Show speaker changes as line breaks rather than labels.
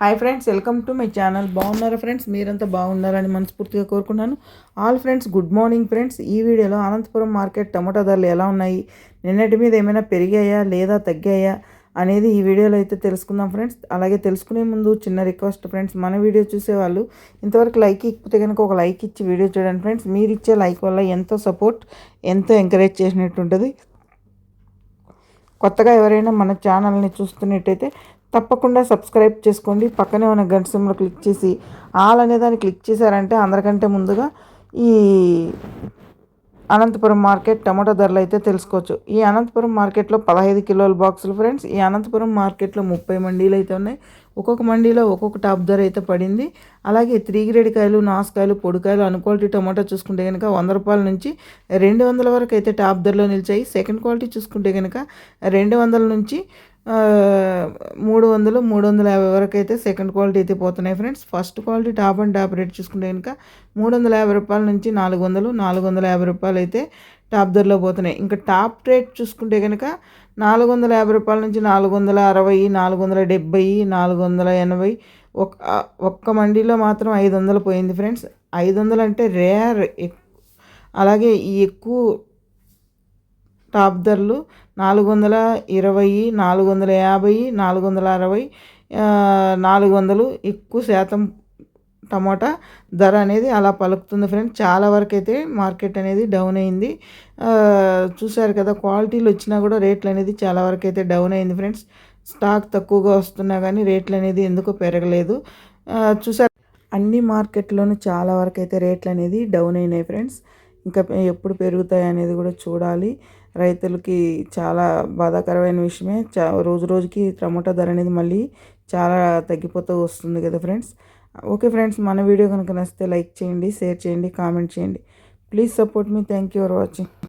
Hi friends welcome to my channel బాగున్నారా friends మీరంతా బాగున్నారని మనస్ఫూర్తిగా కోరుకున్నాను. All friends good morning friends ఈ వీడియోలో అనంతపురం మార్కెట్ టమాటా ధరలు ఎలా ఉన్నాయి? నిన్నటి మీద ఏమైనా పెరిగాయా? లేదా తగ్గాయా? అనేది ఈ వీడియోలో అయితే తెలుసుకుందాం ఫ్రెండ్స్ అలాగే తెలుసుకునే ముందు చిన్న రిక్వెస్ట్ ఫ్రెండ్స్ మన వీడియో చూసేవాళ్ళు ఇంతవరకు లైక్ ఇకపోతే కనుక ఒక లైక్ ఇచ్చి వీడియో చూడండి ఫ్రెండ్స్ మీరు ఇచ్చే లైక్ వల్ల ఎంతో సపోర్ట్ ఎంతో ఎంకరేజ్ చేసినట్టు ఉంటుంది కొత్తగా ఎవరైనా మన ఛానల్ని చూస్తున్నట్టయితే తప్పకుండా సబ్స్క్రైబ్ చేసుకోండి. పక్కనే ఉన్న గంట సిమ్లో క్లిక్ చేసి ఆల్ అనే దాన్ని క్లిక్ చేశారంటే అందరికంటే ముందుగా ఈ అనంతపురం మార్కెట్ టమాటో ధరలు అయితే తెలుసుకోవచ్చు. ఈ అనంతపురం మార్కెట్లో పదహైదు కిలోల బాక్సులు ఫ్రెండ్స్. ఈ అనంతపురం మార్కెట్లో ముప్పై మండీలు అయితే ఉన్నాయి. ఒక్కొక్క మండీలో ఒక్కొక్క టాప్ ధర అయితే పడింది. అలాగే త్రీ గ్రేడ్ కాయలు నాసుకాయలు పొడికాయలు అన్క్వాలిటీ టమాటో చూసుకుంటే కనుక వంద రూపాయల నుంచి రెండు వందల వరకు అయితే టాప్ ధరలో నిలిచాయి. సెకండ్ క్వాలిటీ చూసుకుంటే కనుక రెండు వందల నుంచి మూడు వందలు మూడు వందల యాభై వరకు అయితే సెకండ్ క్వాలిటీ అయితే పోతున్నాయి friends. First quality top and top rate చూసుకుంటే కనుక మూడు వందల యాభై రూపాయల నుంచి నాలుగు వందలు నాలుగు వందల యాభై రూపాయలు అయితే టాప్ ధరలో పోతున్నాయి. ఇంకా టాప్ రేట్ చూసుకుంటే కనుక నాలుగు వందల యాభై రూపాయల నుంచి నాలుగు వందల అరవై నాలుగు వందల డెబ్బై నాలుగు వందల ఎనభై ఒక ఒక్క మండీలో మాత్రం ఐదు వందలు పోయింది ఫ్రెండ్స్. ఐదు వందలు అంటే రేర్ అలాగే ఈ ఎక్కువ టాప్ ధరలు నాలుగు వందల ఇరవై నాలుగు వందల యాభై నాలుగు వందల అరవై నాలుగు వందలు ఎక్కువ శాతం టమాటా ధర అనేది అలా పలుకుతుంది ఫ్రెండ్స్. చాలా వరకు అయితే మార్కెట్ అనేది డౌన్ అయింది. చూసారు కదా క్వాలిటీలు వచ్చినా కూడా రేట్లు అనేది చాలా వరకు అయితే డౌన్ అయింది ఫ్రెండ్స్. స్టాక్ తక్కువగా వస్తున్నా కానీ రేట్లు అనేది ఎందుకు పెరగలేదు. చూసారు అన్ని మార్కెట్లోనూ చాలా వరకు అయితే రేట్లు అనేది డౌన్ అయినాయి ఫ్రెండ్స్. ఇంకా ఎప్పుడు పెరుగుతాయి అనేది కూడా చూడాలి. రైతులకి చాలా బాధాకరమైన విషయమే. చా రోజు రోజుకి టమోటా ధర అనేది మళ్ళీ చాలా తగ్గిపోతూ వస్తుంది కదా ఫ్రెండ్స్. ఓకే ఫ్రెండ్స్ మన వీడియో కనుక నచ్చితే లైక్ చేయండి షేర్ చేయండి కామెంట్ చేయండి. Please support me. Thank you for watching.